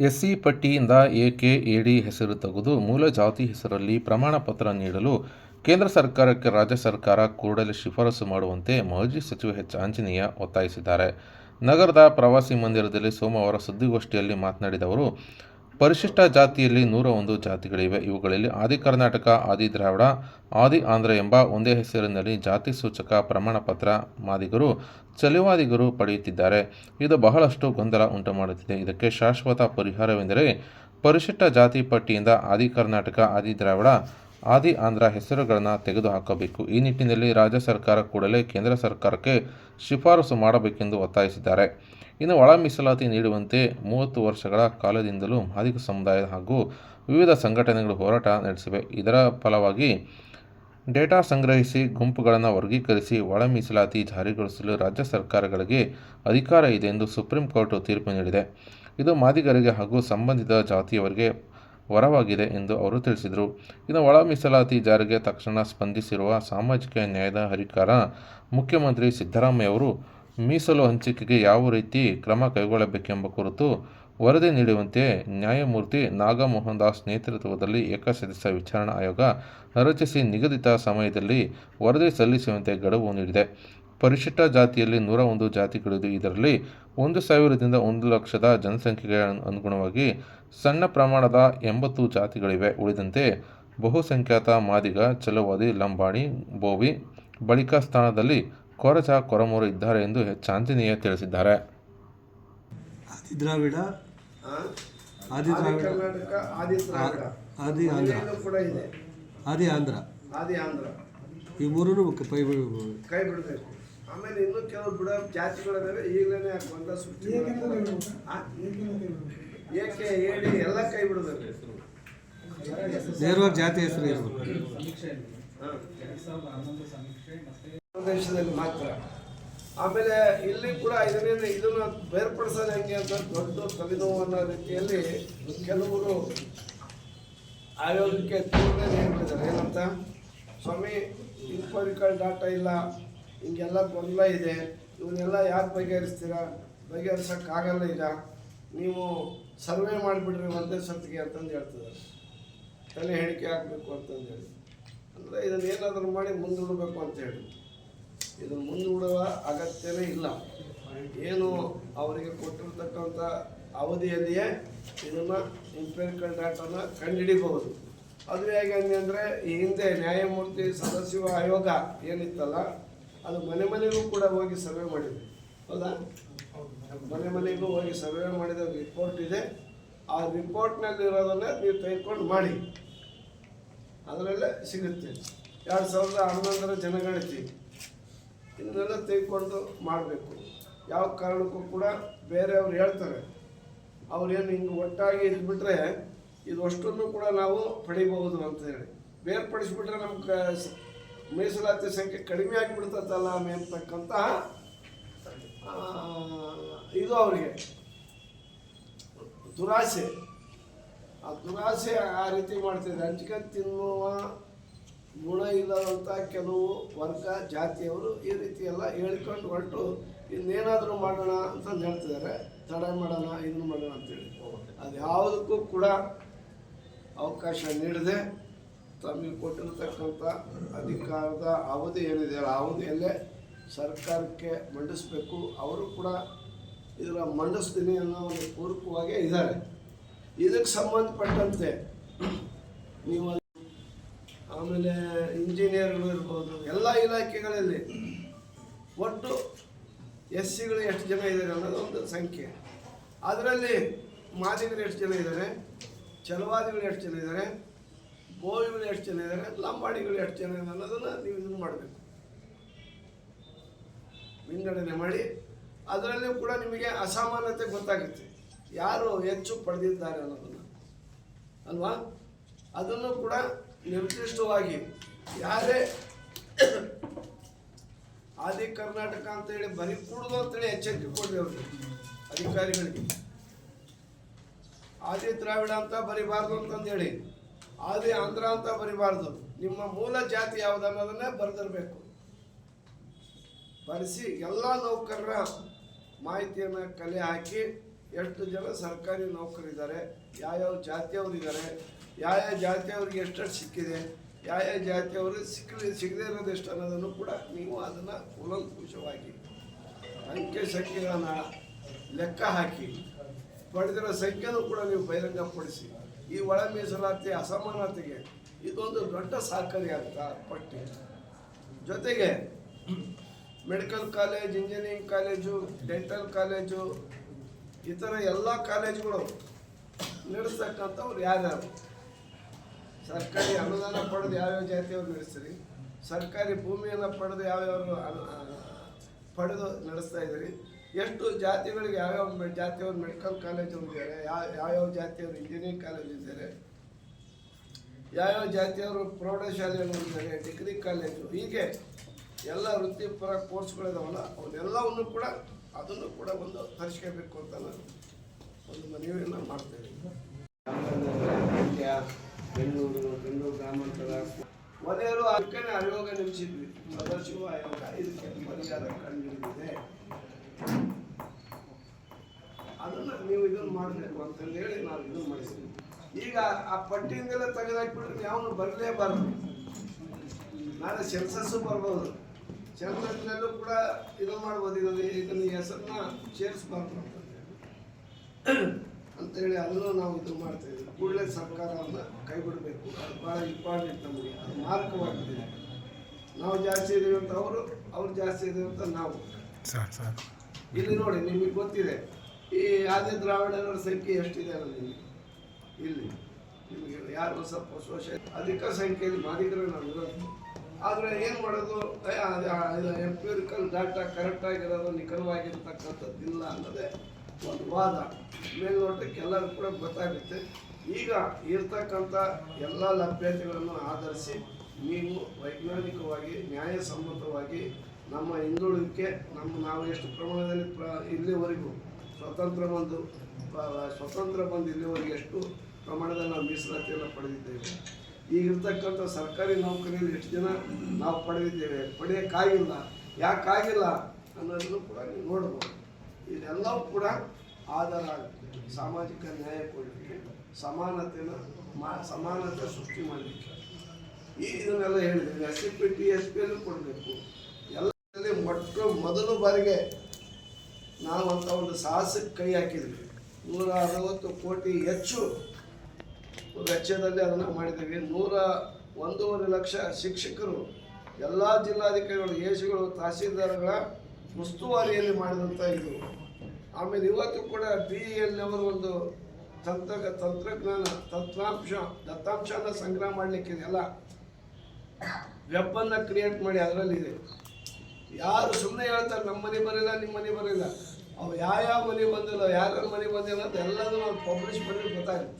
SC ಪಟ್ಟಿಯಿಂದ ಎಕೆಎಡಿ ಹೆಸರು ತೆಗೆದು ಮೂಲ ಜಾತಿ ಹೆಸರಲ್ಲಿ ಪ್ರಮಾಣ ಪತ್ರ ನೀಡಲು ಕೇಂದ್ರ ಸರ್ಕಾರಕ್ಕೆ ರಾಜ್ಯ ಸರ್ಕಾರ ಕೂಡಲೇ ಶಿಫಾರಸು ಮಾಡುವಂತೆ ಮಾಜಿ ಸಚಿವ ಎಚ್. ಆಂಜನೇಯ ಒತ್ತಾಯಿಸಿದ್ದಾರೆ. ನಗರದ ಪ್ರವಾಸಿ ಮಂದಿರದಲ್ಲಿ ಸೋಮವಾರ ಸುದ್ದಿಗೋಷ್ಠಿಯಲ್ಲಿ ಮಾತನಾಡಿದ ಅವರು ಪರಿಶಿಷ್ಟ ಜಾತಿಯಲ್ಲಿ ನೂರ ಒಂದು ಜಾತಿಗಳಿವೆ. ಇವುಗಳಲ್ಲಿ ಆದಿ ಕರ್ನಾಟಕ, ಆದಿ ದ್ರಾವಿಡ, ಆದಿ ಆಂಧ್ರ ಎಂಬ ಒಂದೇ ಹೆಸರಿನಲ್ಲಿ ಜಾತಿ ಸೂಚಕ, ಪ್ರಮಾಣ ಪತ್ರ ಮಾದಿಗರು, ಚಲಿವಾದಿಗರು ಪಡೆಯುತ್ತಿದ್ದಾರೆ. ಇದು ಬಹಳಷ್ಟು ಗೊಂದಲ ಉಂಟುಮಾಡುತ್ತಿದೆ. ಇದಕ್ಕೆ ಶಾಶ್ವತ ಪರಿಹಾರವೆಂದರೆ ಪರಿಶಿಷ್ಟ ಜಾತಿ ಪಟ್ಟಿಯಿಂದ ಆದಿ ಕರ್ನಾಟಕ, ಆದಿ ದ್ರಾವಿಡ ಆದಿ ಆಂಧ್ರ ಹೆಸರುಗಳನ್ನು ತೆಗೆದುಹಾಕಬೇಕು. ಈ ನಿಟ್ಟಿನಲ್ಲಿ ರಾಜ್ಯ ಸರ್ಕಾರ ಕೂಡಲೇ ಕೇಂದ್ರ ಸರ್ಕಾರಕ್ಕೆ ಶಿಫಾರಸು ಮಾಡಬೇಕೆಂದು ಒತ್ತಾಯಿಸಿದ್ದಾರೆ. ಇನ್ನು ಒಳ ಮೀಸಲಾತಿ ನೀಡುವಂತೆ ಮೂವತ್ತು ವರ್ಷಗಳ ಕಾಲದಿಂದಲೂ ಮಾದಿಗ ಸಮುದಾಯ ಹಾಗೂ ವಿವಿಧ ಸಂಘಟನೆಗಳು ಹೋರಾಟ ನಡೆಸಿವೆ. ಇದರ ಫಲವಾಗಿ ಡೇಟಾ ಸಂಗ್ರಹಿಸಿ ಗುಂಪುಗಳನ್ನು ವರ್ಗೀಕರಿಸಿ ಒಳ ಮೀಸಲಾತಿ ಜಾರಿಗೊಳಿಸಲು ರಾಜ್ಯ ಸರ್ಕಾರಗಳಿಗೆ ಅಧಿಕಾರ ಇದೆ ಎಂದು ಸುಪ್ರೀಂ ಕೋರ್ಟ್ ತೀರ್ಪು ನೀಡಿದೆ. ಇದು ಮಾದಿಗರಿಗೆ ಹಾಗೂ ಸಂಬಂಧಿತ ಜಾತಿಯವರಿಗೆ ವರವಾಗಿದೆ ಎಂದು ಅವರು ತಿಳಿಸಿದರು. ಇನ್ನು ಒಳ ಮೀಸಲಾತಿ ಜಾರಿಗೆ ತಕ್ಷಣ ಸ್ಪಂದಿಸಿರುವ ಸಾಮಾಜಿಕ ನ್ಯಾಯದ ಹರಿಕಾರ ಮುಖ್ಯಮಂತ್ರಿ ಸಿದ್ದರಾಮಯ್ಯ ಅವರು ಮೀಸಲು ಹಂಚಿಕೆಗೆ ಯಾವ ರೀತಿ ಕ್ರಮ ಕೈಗೊಳ್ಳಬೇಕೆಂಬ ಕುರಿತು ವರದಿ ನೀಡುವಂತೆ ನ್ಯಾಯಮೂರ್ತಿ ನಾಗಮೋಹನ್ ದಾಸ್ ನೇತೃತ್ವದಲ್ಲಿ ಏಕಸದಸ್ಯ ವಿಚಾರಣಾ ಆಯೋಗ ರಚಿಸಿ ನಿಗದಿತ ಸಮಯದಲ್ಲಿ ವರದಿ ಸಲ್ಲಿಸುವಂತೆ ಗಡುವು ನೀಡಿದೆ. ಪರಿಶಿಷ್ಟ ಜಾತಿಯಲ್ಲಿ ನೂರ ಒಂದು ಜಾತಿಗಳಿದ್ದು ಇದರಲ್ಲಿ ಒಂದು ಸಾವಿರದಿಂದ ಒಂದು ಲಕ್ಷದ ಜನಸಂಖ್ಯೆಗೆ ಅನುಗುಣವಾಗಿ ಸಣ್ಣ ಪ್ರಮಾಣದ ಎಂಬತ್ತು ಜಾತಿಗಳಿವೆ. ಉಳಿದಂತೆ ಬಹುಸಂಖ್ಯಾತ ಮಾದಿಗ ಚಲವಾದಿ ಲಂಬಾಣಿ ಬೋವಿ ಬಳಿಕ ಸ್ಥಾನದಲ್ಲಿ ಕೊರಚ ಕೊರಮೂರು ಇದ್ದಾರೆ ಎಂದು ಚಾಂದಿನಿಯ ತಿಳಿಸಿದ್ದಾರೆ. ಆದಿ ದ್ರಾವಿಡ ಆದಿ ಆದಿ ದ್ರಾವಿಡ ಕರ್ನಾಟಕ ಆದಿ ದ್ರಾವಿಡ. ಆದಿ ಆಂಧ್ರ. ಮನೆಯಲ್ಲೂ ಕೂಡ ಇದೆ. ಆದಿ ಆಂಧ್ರ. ಆದಿ ಆಂಧ್ರ. ಈ ಮೂರನ್ನು ಕೈ ಬಿಡಬೇಕು. ಆಮೇಲೆ ಇನ್ನೂ ಕೆಲವು ಬಿಡೋ ಜಾತಿಗಳಿದಾವೆ ಈಗಲೇ ಬಂದ ಸೃಷ್ಟಿ? ಏಕೆ ಹೇಳಿ. ಎಲ್ಲ ಕೈ ಬಿಡಬೇಕು ನೇರವಾಗಿ ಜಾತಿ ಹೆಸರು ಇರಬೇಕು ಪ್ರದೇಶದಲ್ಲಿ ಮಾತ್ರ. ಆಮೇಲೆ ಇಲ್ಲಿ ಕೂಡ ಇದನ್ನೇನು ಇದನ್ನ ಬೇರ್ಪಡಿಸೋದು ಹೆಂಗೆ ಅಂತ ದೊಡ್ಡ ತಲೆನೋವು ಅನ್ನೋ ರೀತಿಯಲ್ಲಿ ಕೆಲವರು ಆಯೋಗಕ್ಕೆ ತೀರ್ಮಾನ ಏನಂತ? ಸ್ವಾಮಿ ಇಂಪೋರಿಕಲ್ ಡಾಟಾ ಇಲ್ಲ. ಹಿಂಗೆಲ್ಲ ಗೊಂದಲ ಇದೆ, ಇವನ್ನೆಲ್ಲ ಯಾಕೆ ಬಗೆಹರಿಸ್ತೀರಾ? ಬಗೆಹರಿಸೋಕ್ಕಾಗಲ್ಲ ಈಗ. ನೀವು ಸರ್ವೆ ಮಾಡಿಬಿಡ್ರಿ ಒಂದೇ ಸತ್ತಿಗೆ ಅಂತಂದು ಹೇಳ್ತಿದ್ದಾರೆ. ತಲೆ ಹೇಳಿಕೆ ಹಾಕಬೇಕು ಅಂತಂದೇಳಿ ಅಂದರೆ ಇದನ್ನು ಏನಾದರೂ ಮಾಡಿ ಮುಂದೂಡಬೇಕು ಅಂತ ಹೇಳಿ. ಇದನ್ನು ಮುಂದೂಡುವ ಅಗತ್ಯವೇ ಇಲ್ಲ. ಏನು ಅವರಿಗೆ ಕೊಟ್ಟಿರ್ತಕ್ಕಂಥ ಅವಧಿಯಲ್ಲಿಯೇ ಇದನ್ನು ಇಂಪೆರಿಕಲ್ ಡಾಟಾನ ಕಂಡುಹಿಡಿಬಹುದು. ಅದು ಹೇಗೆ ಅಂದರೆ ಈ ಹಿಂದೆ ನ್ಯಾಯಮೂರ್ತಿ ಸದಸ್ಯ ಆಯೋಗ ಏನಿತ್ತಲ್ಲ ಅದು ಮನೆ ಮನೆಗೂ ಕೂಡ ಹೋಗಿ ಸರ್ವೆ ಮಾಡಿದೆ. ಹೌದಾ? ಮನೆ ಮನೆಗೂ ಹೋಗಿ ಸರ್ವೆ ಮಾಡಿದ ರಿಪೋರ್ಟ್ ಇದೆ. ಆ ರಿಪೋರ್ಟ್ನಲ್ಲಿ ಇರೋದನ್ನ ನೀವು ತೆಗೆದುಕೊಂಡು ಮಾಡಿ. ಅದರಲ್ಲೇ ಸಿಗುತ್ತೆ. ಎರಡು ಸಾವಿರದ ಹನ್ನೊಂದರ ಜನಗಣತಿ. ಇದನ್ನೆಲ್ಲ ತೆಗೆದುಕೊಂಡು ಮಾಡಬೇಕು. ಯಾವ ಕಾರಣಕ್ಕೂ ಕೂಡ ಬೇರೆಯವ್ರು ಹೇಳ್ತಾರೆ. ಅವ್ರೇನು ಹಿಂಗೆ ಒಟ್ಟಾಗಿ ಇದ್ಬಿಟ್ರೆ ಇದು ಅಷ್ಟನ್ನು ಕೂಡ ನಾವು ಪಡಿಬಹುದು ಅಂತ ಹೇಳಿ. ಬೇರ್ಪಡಿಸ್ಬಿಟ್ರೆ ನಮ್ಗೆ ಮೀಸಲಾತಿ ಸಂಖ್ಯೆ ಕಡಿಮೆ ಆಗಿಬಿಡ್ತದಲ್ಲ ಅಂತಕ್ಕಂಥ ಆ, ಇದು ಅವರಿಗೆ. ದುರಾಸೆ. ಆ ದುರಾಸೆ ಆ ರೀತಿ ಮಾಡ್ತಿದ್ದಾರೆ. ಹಂಚ್ಕೊಂಡು ತಿನ್ನುವ ಗುಣ ಇಲ್ಲದಂಥ ಕೆಲವು ವರ್ಗ ಜಾತಿಯವರು ಈ ರೀತಿ ಎಲ್ಲ ಹೇಳ್ಕೊಂಡು ಹೊರಟು ಇನ್ನೇನಾದರೂ ಮಾಡೋಣ ಅಂತ ಹೇಳ್ತಿದ್ದಾರೆ. ತಡೆ ಮಾಡೋಣ ಇನ್ನು ಮಾಡೋಣ ಅಂತೇಳಿ. ಅದು ಯಾವುದಕ್ಕೂ ಕೂಡ ಅವಕಾಶ ನೀಡದೆ ತಮಗೆ ಕೊಟ್ಟಿರತಕ್ಕಂಥ ಅಧಿಕಾರದ ಅವಧಿ ಏನಿದೆ ಆ ಅವಧಿಯಲ್ಲೇ ಸರ್ಕಾರಕ್ಕೆ ಮಂಡಿಸಬೇಕು. ಅವರು ಕೂಡ ಇದರ ಮಂಡಿಸ್ತೀನಿ ಅನ್ನೋ ಒಂದು ಪೂರಕವಾಗೇ ಇದ್ದಾರೆ. ಇದಕ್ಕೆ ಸಂಬಂಧಪಟ್ಟಂತೆ ನೀವು ಆಮೇಲೆ ಇಂಜಿನಿಯರ್ಗಳು ಇರ್ಬೋದು, ಎಲ್ಲ ಇಲಾಖೆಗಳಲ್ಲಿ ಒಟ್ಟು ಎಸ್ ಸಿಗಳು ಎಷ್ಟು ಜನ ಇದ್ದಾರೆ ಅನ್ನೋದು ಒಂದು ಸಂಖ್ಯೆ. ಅದರಲ್ಲಿ ಮಾದಿಗರು ಎಷ್ಟು ಜನ ಇದ್ದಾರೆ? ಚಲವಾದಿಗಳು ಎಷ್ಟು ಜನ ಇದ್ದಾರೆ? ಗೋವಿಗಳು ಎಷ್ಟು ಜನ ಇದ್ದಾರೆ ಲಂಬಾಡಿಗಳು ಎಷ್ಟು ಜನ ಇದ್ದಾರೆ ಅನ್ನೋದನ್ನು ನೀವು ಇದನ್ನು ಮಾಡಬೇಕು. ವಿಂಗಡಣೆ ಮಾಡಿ, ಅದರಲ್ಲೂ ಕೂಡ ನಿಮಗೆ ಅಸಮಾನತೆ ಗೊತ್ತಾಗುತ್ತೆ. ಯಾರು ಹೆಚ್ಚು ಪಡೆದಿದ್ದಾರೆ ಅನ್ನೋದನ್ನು. ಅಲ್ವಾ? ಅದನ್ನು ಕೂಡ ನಿರ್ದಿಷ್ಟವಾಗಿ ಯಾರೇ ಆದಿ ಕರ್ನಾಟಕ ಅಂತೇಳಿ ಬರೀ ಕೂಡುದು ಅಂತೇಳಿ ಎಚ್ಚರಿಕೆ ಕೊಡ್ರಿ ಅವ್ರಿಗೆ ಅಧಿಕಾರಿಗಳಿಗೆ. ಆದಿ ದ್ರಾವಿಡ ಅಂತ ಬರಿಬಾರ್ದು ಅಂತಂದೇಳಿ ಆದಿ ಆಂಧ್ರ ಅಂತ ಬರಿಬಾರ್ದು. ನಿಮ್ಮ ಮೂಲ ಜಾತಿ ಯಾವ್ದು ಅನ್ನೋದನ್ನ ಬರೆದಿರ್ಬೇಕು. ಬರೆಸಿ ಎಲ್ಲ ನೌಕರರ ಮಾಹಿತಿಯನ್ನು ಕಲೆ ಹಾಕಿ ಎಷ್ಟು ಜನ ಸರ್ಕಾರಿ ನೌಕರಿದ್ದಾರೆ, ಯಾವ್ಯಾವ ಜಾತಿಯವರಿದ್ದಾರೆ, ಯಾವ್ಯಾವ ಜಾತಿಯವ್ರಿಗೆ ಎಷ್ಟೆಷ್ಟು ಸಿಕ್ಕಿದೆ, ಯಾವ್ಯಾವ ಜಾತಿಯವರು ಸಿಕ್ಕಲಿ ಸಿಗದೇ ಇರೋದು ಎಷ್ಟು ಅನ್ನೋದನ್ನು ಕೂಡ ನೀವು ಅದನ್ನು ಕೂಲಂಕುಷವಾಗಿ ಅಂಕೆ ಸಂಖ್ಯೆಗಳನ್ನ ಲೆಕ್ಕ ಹಾಕಿ, ಪಡೆದಿರೋ ಸಂಖ್ಯೆನೂ ಕೂಡ ನೀವು ಬಹಿರಂಗಪಡಿಸಿ. ಈ ಒಳ ಮೀಸಲಾತಿ ಅಸಮಾನತೆಗೆ ಇದೊಂದು ದೊಡ್ಡ ಸಹಕಾರಿ ಅಂತ ಪಟ್ಟಿ. ಜೊತೆಗೆ medical college, engineering college, dental college, ಇತರ ಎಲ್ಲ ಕಾಲೇಜುಗಳು ನಡೆಸ್ತಕ್ಕಂಥವ್ರು ಯಾರ್ಯಾರು? ಸರ್ಕಾರಿ ಅನುದಾನ ಪಡೆದು ಯಾವ್ಯಾವ ಜಾತಿಯವ್ರು ನಡೆಸ್ತೀರಿ? ಸರ್ಕಾರಿ ಭೂಮಿಯನ್ನು ಪಡೆದು ಯಾವ್ಯಾವ ಪಡೆದು ನಡೆಸ್ತಾ ಇದ್ದೀರಿ? ಎಷ್ಟು ಜಾತಿಗಳಿಗೆ ಯಾವ್ಯಾವ ಜಾತಿಯವರು ಮೆಡಿಕಲ್ ಕಾಲೇಜ್ ಇದ್ದಾರೆ ಯಾವ ಯಾವ್ಯಾವ ಜಾತಿಯವರು ಇಂಜಿನಿಯರಿಂಗ್ ಕಾಲೇಜ್ ಇದ್ದಾರೆ, ಯಾವ್ಯಾವ ಜಾತಿಯವರು ಪ್ರೌಢಶಾಲೆಯಲ್ಲಿ ಹೋಗಿದ್ದಾರೆ ಡಿಗ್ರಿ ಕಾಲೇಜು ಹೀಗೆ ಎಲ್ಲ ವೃತ್ತಿಪರ ಕೋರ್ಸ್ಗಳಿದಾವಲ್ಲ ಅವನ್ನೆಲ್ಲವನ್ನು ಕೂಡ ಅದನ್ನು ಕೂಡ ಒಂದು ತರಿಸ್ಕೋಬೇಕು ಅಂತ ನಾನು ಒಂದು ಮನವಿಯನ್ನು ಮಾಡ್ತೇನೆ ಬೆಂಗಳೂರು ಬೆಂಗಳೂರು ಗ್ರಾಮಾಂತರ ವಲಯರು ಅದಕ್ಕೆ ಆಯೋಗ ನಿಲ್ಲಿಸಿದ್ವಿ ಸದಾಶಿವ ಆಯೋಗ, ಇದಕ್ಕೆ ಪರಿಹಾರ ಕಂಡುಹಿಡಿದಿದೆ ಅದನ್ನ ನೀವು ಇದನ್ನ ಮಾಡಬೇಕು ಅಂತಂದು ಹೇಳಿ ನಾವು ಇದು ಮಾಡಿದ್ವಿ ಈಗ ಆ ಪಟ್ಟಿಯಿಂದಲೇ ತೆಗೆದಾಕ್ಬಿಟ್ರೆ ಯಾವನು ಬರಲೇಬಾರದು. ನಾಳೆ ಸೆನ್ಸಸ್ಸು ಬರ್ಬೋದು. ಸೆನ್ಸಸ್ನಲ್ಲೂ ಕೂಡ ಇದು ಮಾಡ್ಬೋದು ಇದನ್ನು ಇದನ್ನು ಹೆಸರನ್ನ ಸೇರಿಸ್ಬಾರ್ದು ಅಂತೇಳಿ ಅದನ್ನು ನಾವು ಇದು ಮಾಡ್ತಾ ಇದ್ದೀವಿ. ಕೂಡಲೇ ಸರ್ಕಾರವನ್ನು ಕೈ ಬಿಡಬೇಕು ಅದು ಭಾಳ ಇಂಪಾರ್ಟೆಂಟ್ ನಮಗೆ. ಅದು ಮಾರ್ಗವಾಗಿದೆ ನಾವು ಜಾಸ್ತಿ ಇದೀವಿ ಅಂತ ಅವರು ಅವ್ರು ಜಾಸ್ತಿ ಇದೀವಿ ಅಂತ ನಾವು. ಇಲ್ಲಿ ನೋಡಿ ನಿಮಗೆ ಗೊತ್ತಿದೆ. ಈ ಆದಿ ದ್ರಾವಿಡರ ಸಂಖ್ಯೆ ಎಷ್ಟಿದೆ ಅಲ್ಲಿ? ಇಲ್ಲಿ. ನಿಮಗೆ ಯಾರು ಸ್ವಲ್ಪ ಸೋಷಲ್ ಅಧಿಕ ಸಂಖ್ಯೆಯಲ್ಲಿ ಮಾಡಿದ್ರೆ ನಾನು ಆದರೆ ಏನು ಮಾಡೋದು? ಎಂಪಿರಿಕಲ್ ಡಾಟಾ ಕರೆಕ್ಟಾಗಿರೋದು ನಿಖರವಾಗಿರ್ತಕ್ಕಂಥದ್ದಿಲ್ಲ ಅನ್ನೋದೇ ಒಂದು ವಾದ. ಮೇಲ್ನೋಟಕ್ಕೆ ಎಲ್ಲರೂ ಕೂಡ ಗೊತ್ತಾಗುತ್ತೆ. ಈಗ ಇರ್ತಕ್ಕಂಥ ಎಲ್ಲ ಲಭ್ಯತೆಗಳನ್ನು ಆಧರಿಸಿ ನೀವು ವೈಜ್ಞಾನಿಕವಾಗಿ, ನ್ಯಾಯಸಮ್ಮತವಾಗಿ ನಮ್ಮ ಹಿಂದುಳಿಕೆ ನಮ್ಮ ನಾವು ಎಷ್ಟು ಪ್ರಮಾಣದಲ್ಲಿ ಪ್ರ ಇಲ್ಲಿವರೆಗೂ ಸ್ವತಂತ್ರ ಬಂದು ಸ್ವತಂತ್ರ ಬಂದು ಇಲ್ಲಿವರೆಗೆ ಎಷ್ಟು ಪ್ರಮಾಣದಲ್ಲಿ ನಾವು ಮೀಸಲಾತಿಯನ್ನು ಪಡೆದಿದ್ದೇವೆ. ಈಗಿರ್ತಕ್ಕಂಥ ಸರ್ಕಾರಿ ನೌಕರಿಯಲ್ಲಿ ಎಷ್ಟು ಜನ ನಾವು ಪಡೆದಿದ್ದೇವೆ? ಪಡೆಯೋಕ್ಕಾಗಿಲ್ಲ. ಯಾಕಾಗಿಲ್ಲ ಅನ್ನೋದನ್ನು ಕೂಡ ನೀವು ನೋಡ್ಬೋದು. ಇದೆಲ್ಲವೂ ಕೂಡ ಆಧಾರ ಆಗುತ್ತೆ. ಸಾಮಾಜಿಕ ನ್ಯಾಯ ಕೊಡಲಿಕ್ಕೆ, ಸಮಾನತೆನ ಮಾ ಸಮಾನತೆ ಸೃಷ್ಟಿ ಮಾಡಲಿಕ್ಕೆ. ಈ ಇದನ್ನೆಲ್ಲ ಹೇಳಿದ್ದೇವೆ S C P T S ಪಿಯಲ್ಲೂ ಕೊಡಬೇಕು. ಎಲ್ಲ ಮೊಟ್ಟ ಮೊದಲು ಬಾರಿಗೆ ನಾವು ಅಂತ ಒಂದು ಸಾಹಸಕ್ಕೆ ಕೈ ಹಾಕಿದ್ವಿ. ನೂರ ಅರವತ್ತು ಕೋಟಿ ಹೆಚ್ಚು ವೆಚ್ಚದಲ್ಲಿ ಅದನ್ನು ಮಾಡಿದ್ದೀವಿ. ನೂರ ಒಂದೂವರೆ ಲಕ್ಷ ಶಿಕ್ಷಕರು, ಎಲ್ಲ ಜಿಲ್ಲಾಧಿಕಾರಿಗಳು, ಎಸಿಗಳು, ತಹಸೀಲ್ದಾರ್ಗಳ ಉಸ್ತುವಾರಿಯಲ್ಲಿ ಮಾಡಿದಂಥ ಇದು. ಆಮೇಲೆ ಇವತ್ತು ಕೂಡ ಬಿ ಎಲ್ ಅವರು ಒಂದು ತಂತ್ರ ತಂತ್ರಜ್ಞಾನ ತತ್ವಾಂಶ ದತ್ತಾಂಶನ ಸಂಗ್ರಹ ಮಾಡಲಿಕ್ಕೆ ಎಲ್ಲ ವೆಬ್ಬನ್ನು ಕ್ರಿಯೇಟ್ ಮಾಡಿ ಅದರಲ್ಲಿ ಇದೆ. ಯಾರು ಸುಮ್ಮನೆ ಹೇಳ್ತಾರೆ ನಮ್ಮ ಮನೆ ಬರಲಿಲ್ಲ ನಿಮ್ಮ ಮನೆ ಬರಲಿಲ್ಲ ಅವು ಯಾವ ಮನೆ ಬಂದಿಲ್ಲ ಯಾರ್ಯಾರ ಮನೆ ಬಂದಿಲ್ಲ ಅಂತ ಎಲ್ಲದೂ ನಾವು ಪಬ್ಲಿಷ್ ಮಾಡಿದ್ರೆ ಗೊತ್ತಾಗುತ್ತೆ.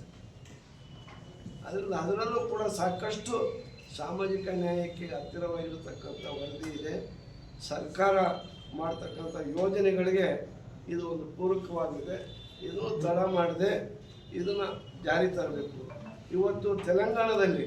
ಅದರಿಂದ ಅದರಲ್ಲೂ ಕೂಡ ಸಾಕಷ್ಟು ಸಾಮಾಜಿಕ ನ್ಯಾಯಕ್ಕೆ ಹತ್ತಿರವಾಗಿರತಕ್ಕಂಥ ವರದಿ ಇದೆ. ಸರ್ಕಾರ ಮಾಡ್ತಕ್ಕಂಥ ಯೋಜನೆಗಳಿಗೆ ಇದು ಒಂದು ಪೂರಕವಾಗಿದೆ. ಇದು ತಡ ಮಾಡದೆ, ಇದನ್ನು ಜಾರಿ ತರಬೇಕು. ಇವತ್ತು ತೆಲಂಗಾಣದಲ್ಲಿ